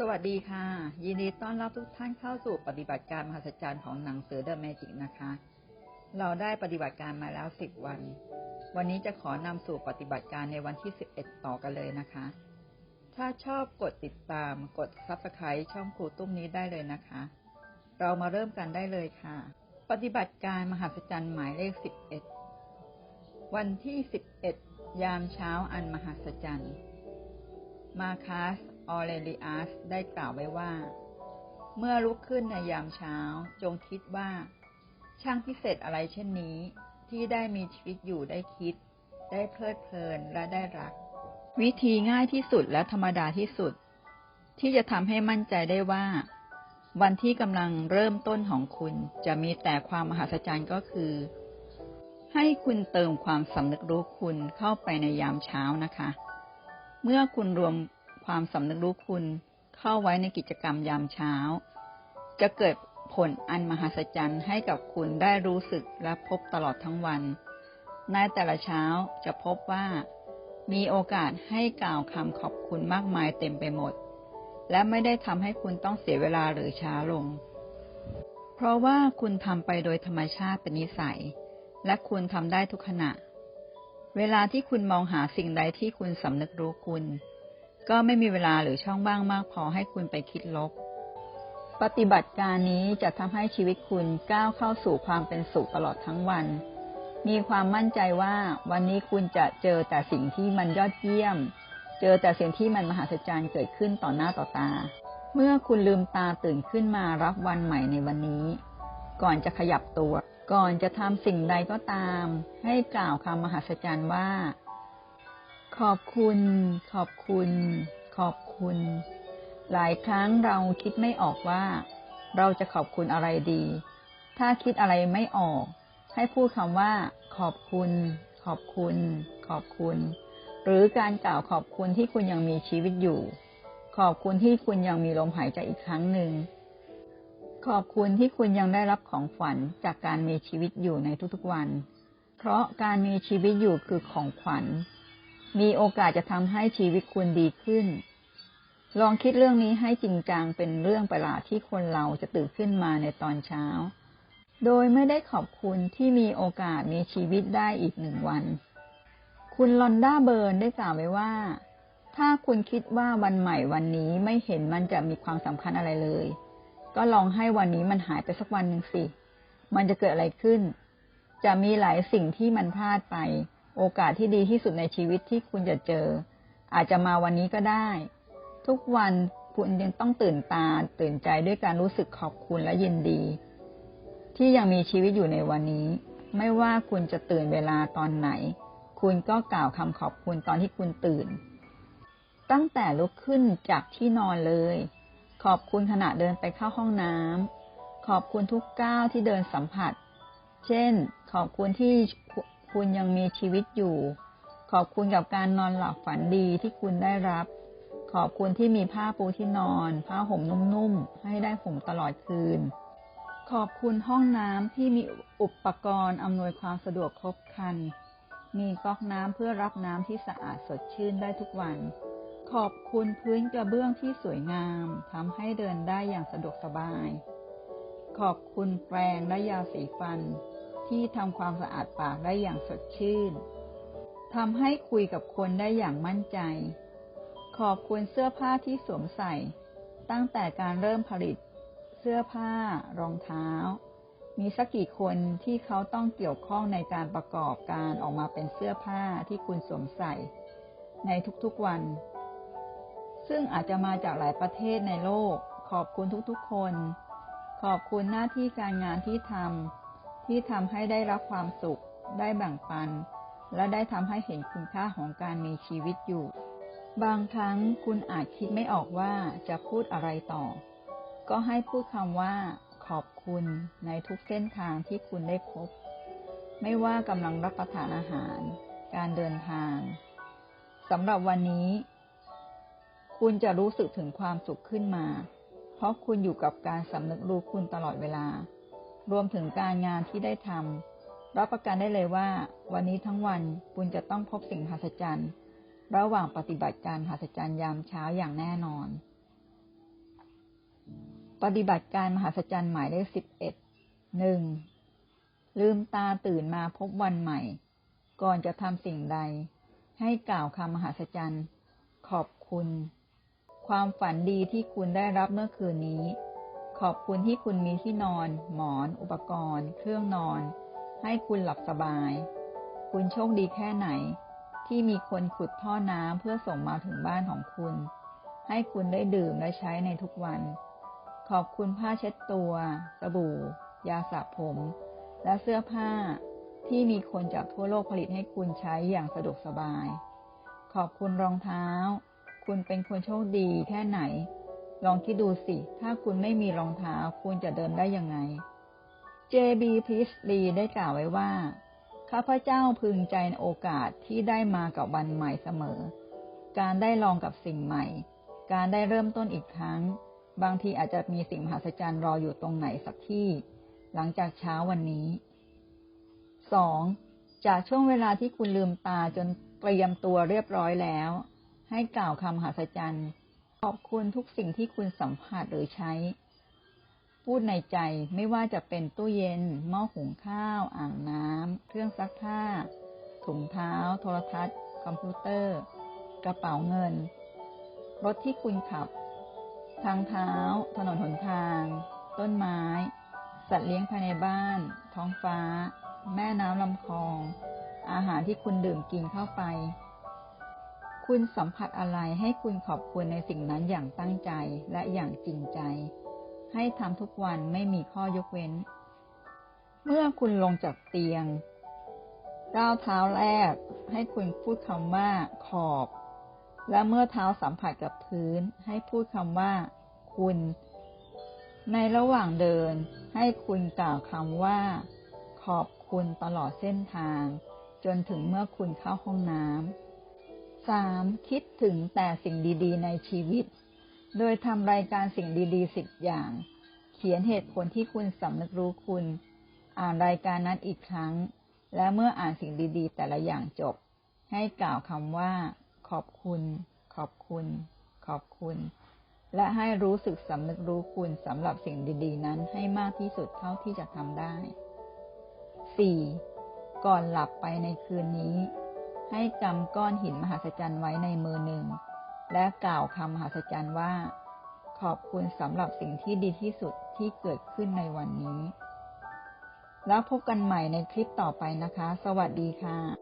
สวัสดีค่ะ ยินดีต้อนรับทุกท่านเข้าสู่ปฏิบัติการมหัศจรรย์ของหนังสือ The Magic นะคะ เราได้ปฏิบัติการมาแล้วสิบวัน วันนี้จะขอนำสู่ปฏิบัติการในวันที่สิบเอ็ดต่อกันเลยนะคะ ถ้าชอบกดติดตามกด Subscribe ช่องครูตุ้มนี้ได้เลยนะคะ เรามาเริ่มกันได้เลยค่ะ ปฏิบัติการมหัศจรรย์หมายเลขสิบเอ็ดวันที่สิบเอ็ดยามเช้าอันมหัศจรรย์ มาคัส ออเรลิอัสได้กล่าวไว้ว่า เมื่อลุกขึ้นในยามเช้าจงคิดว่า ช่างพิเศษอะไรเช่นนี้ที่ได้มีชีวิตอยู่ได้คิด ได้เพลิดเพลินและได้รัก วิธีง่ายที่สุดและธรรมดาที่สุด ที่จะทำให้มั่นใจได้ว่า วันที่กำลังเริ่มต้นของคุณจะมีแต่ความมหัศจรรย์ก็คือ ให้คุณเติมความสำนึกรู้คุณเข้าไปในยามเช้านะคะ เมื่อคุณรวม ความสำนึกรู้คุณเข้าไว้ในกิจกรรมยามเช้า จะเกิดผลอันมหัศจรรย์ให้กับคุณได้รู้สึกและพบตลอดทั้งวัน ในแต่ละเช้าจะพบว่า มีโอกาสให้กล่าวคำขอบคุณมากมายเต็มไปหมด และไม่ได้ทำให้คุณต้องเสียเวลาหรือช้าลง เพราะว่าคุณทำไปโดยธรรมชาติเป็นนิสัย และคุณทำได้ทุกขณะ เวลาที่คุณมองหาสิ่งใดที่คุณสำนึกรู้คุณ ก็ไม่มีเวลาหรือช่องว่างมากพอให้คุณไปคิดลบ ปฏิบัติการนี้จะทำให้ชีวิตคุณก้าวเข้าสู่ความเป็นสุขตลอดทั้งวัน มีความมั่นใจว่าวันนี้คุณจะเจอแต่สิ่งที่มันยอดเยี่ยม เจอแต่สิ่งที่มันมหัศจรรย์เกิดขึ้นต่อหน้าต่อตา เมื่อคุณลืมตาตื่นขึ้นมารับวันใหม่ในวันนี้ ก่อนจะขยับตัว ก่อนจะทำสิ่งใดก็ตาม ให้กล่าวคำมหัศจรรย์ว่า ขอบคุณ ขอบคุณ ขอบคุณ หลายครั้งเราคิดไม่ออกว่า เราจะขอบคุณอะไรดี ถ้าคิดอะไรไม่ออก ให้พูดคำว่า ขอบคุณ ขอบคุณ ขอบคุณ หรือการกล่าวขอบคุณที่คุณยังมีชีวิตอยู่ ขอบคุณที่คุณยังมีลมหายใจอีกครั้งหนึ่ง ขอบคุณที่คุณยังได้รับของขวัญจากการมีชีวิตอยู่ในทุกๆวัน เพราะการมีชีวิตอยู่คือของขวัญ มีโอกาสจะทำให้ชีวิตคุณดีขึ้น ลองคิดเรื่องนี้ให้จริงจังเป็นเรื่องประหลาดที่คนเราจะตื่นขึ้นมาในตอนเช้า โดยไม่ได้ขอบคุณที่มีโอกาสมีชีวิตได้อีกหนึ่งวัน คุณลอนด้าเบิร์นได้กล่าวไว้ว่า ถ้าคุณคิดว่าวันใหม่วันนี้ไม่เห็นมันจะมีความสำคัญอะไรเลย ก็ลองให้วันนี้มันหายไปสักวันหนึ่งสิ มันจะเกิดอะไรขึ้น จะมีหลายสิ่งที่มันพลาดไป โอกาสที่ดีที่สุดในชีวิตที่คุณจะเจอ อาจจะมาวันนี้ก็ได้ ทุกวันคุณยังต้องตื่นตาตื่นใจด้วยการรู้สึกขอบคุณและยินดี ที่ยังมีชีวิตอยู่ในวันนี้ ไม่ว่าคุณจะตื่นเวลาตอนไหน คุณก็กล่าวคำขอบคุณตอนที่คุณตื่น ตั้งแต่ลุกขึ้นจากที่นอนเลย ขอบคุณขณะเดินไปเข้าห้องน้ำขอบคุณทุกก้าวที่เดินสัมผัส เช่น ขอบคุณที่ คุณยังมีชีวิตอยู่ ขอบคุณกับการนอนหลับฝันดีที่คุณได้รับ ขอบคุณที่มีผ้าปูที่นอน ผ้าห่มนุ่มๆ ให้ได้ห่มตลอดคืน ขอบคุณห้องน้ำที่มีอุปกรณ์อำนวยความสะดวกครบครัน มีก๊อกน้ำเพื่อรับน้ำที่สะอาดสดชื่นได้ทุกวัน ขอบคุณพื้นกระเบื้องที่สวยงามทำให้เดินได้อย่างสะดวกสบาย ขอบคุณแปรงและยาสีฟัน ที่ทำความสะอาดปากได้อย่างสดชื่นทำให้คุยกับคนได้อย่างมั่นใจ ขอบคุณเสื้อผ้าที่สวมใส่ ตั้งแต่การเริ่มผลิต เสื้อผ้า รองเท้า มีสักกี่คนที่เขาต้องเกี่ยวข้องในการประกอบการออกมาเป็นเสื้อผ้าที่คุณสวมใส่ ในทุกๆวัน ซึ่งอาจจะมาจากหลายประเทศในโลก ขอบคุณทุกๆคน ขอบคุณหน้าที่การงานที่ทำ ที่ทำให้ได้รับความสุข ได้แบ่งปัน และได้ทำให้เห็นคุณค่าของการมีชีวิตอยู่ บางครั้งคุณอาจคิดไม่ออกว่าจะพูดอะไรต่อ ก็ให้พูดคำว่า ขอบคุณในทุกเส้นทางที่คุณได้พบ ไม่ว่ากำลังรับประทานอาหาร การเดินทางสำหรับวันนี้ คุณจะรู้สึกถึงความสุขขึ้นมา เพราะคุณอยู่กับการสำนึกรู้คุณตลอดเวลา รวมถึงการงานที่ได้ทำรับประกันได้เลยว่า วันนี้ทั้งวันคุณจะต้องพบสิ่งมหัศจรรย์ ระหว่างปฏิบัติการมหัศจรรย์ยามเช้าอย่างแน่นอน ปฏิบัติการมหัศจรรย์หมายเลขสิบเอ็ดหนึ่งลืมตาตื่นมาพบวันใหม่ ก่อนจะทำสิ่งใด ให้กล่าวคำมหัศจรรย์ ขอบคุณ ความฝันดีที่คุณได้รับเมื่อคืนนี้ ขอบคุณที่คุณมีที่นอน หมอน อุปกรณ์ เครื่องนอน ให้คุณหลับสบาย คุณโชคดีแค่ไหน ที่มีคนขุดท่อน้ำเพื่อส่งมาถึงบ้านของคุณ ให้คุณได้ดื่มและใช้ในทุกวัน ขอบคุณผ้าเช็ดตัว สบู่ ยาสระผม และเสื้อผ้าที่มีคนจากทั่วโลกผลิตให้คุณใช้อย่างสะดวกสบาย ขอบคุณรองเท้า คุณเป็นคนโชคดีแค่ไหน ลองคิดดูสิ ถ้าคุณไม่มีรองเท้า คุณจะเดินได้ยังไง J.B. Priestley ได้กล่าวไว้ว่า ข้าพเจ้าพึงใจในโอกาสที่ได้มากับวันใหม่เสมอ การได้ลองกับสิ่งใหม่ การได้เริ่มต้นอีกครั้ง บางทีอาจจะมีสิ่งมหัศจรรย์รออยู่ตรงไหนสักที่ หลังจากเช้าวันนี้สองจากช่วงเวลาที่คุณลืมตาจนเตรียมตัวเรียบร้อยแล้ว ให้กล่าวคำมหัศจรรย์ ขอบคุณทุกสิ่งที่คุณสัมผัสหรือใช้ พูดในใจไม่ว่าจะเป็นตู้เย็น หม้อหุงข้าว อ่างน้ำ เครื่องซักผ้า ถุงเท้า โทรทัศน์ คอมพิวเตอร์ กระเป๋าเงิน รถที่คุณขับ ทางเท้า ถนนหนทาง ต้นไม้ สัตว์เลี้ยงภายในบ้าน ท้องฟ้า แม่น้ำลำคลอง อาหารที่คุณดื่มกินเข้าไป คุณสัมผัสอะไรให้คุณขอบคุณในสิ่งนั้นอย่างตั้งใจและอย่างจริงใจ ให้ทำทุกวันไม่มีข้อยกเว้น เมื่อคุณลงจากเตียงก้าวเท้าแรก ให้คุณพูดคำว่าขอบ และเมื่อเท้าสัมผัสกับพื้น ให้พูดคำว่า คุณ ในระหว่างเดิน ให้คุณกล่าวคำว่า ขอบคุณตลอดเส้นทาง จนถึงเมื่อคุณเข้าห้องน้ำ สามคิดถึงแต่สิ่งดีๆ ในชีวิต โดยทำรายการสิ่งดีๆสิบอย่าง เขียนเหตุผลที่คุณสำนึกรู้คุณ อ่านรายการนั้นอีกครั้ง และเมื่ออ่านสิ่งดีๆ แต่ละอย่างจบ ให้กล่าวคำว่า ขอบคุณ ขอบคุณ ขอบคุณ และให้รู้สึกสำนึกรู้คุณสำหรับสิ่งดีๆ นั้นให้มากที่สุดเท่าที่จะทำได้ 4. ก่อนหลับไปในคืนนี้ ให้กำก้อนหินมหัศจรรย์ไว้ในมือหนึ่ง และกล่าวคำมหัศจรรย์ว่า ขอบคุณสำหรับสิ่งที่ดีที่สุดที่เกิดขึ้นในวันนี้ แล้วพบกันใหม่ในคลิปต่อไปนะคะ สวัสดีค่ะ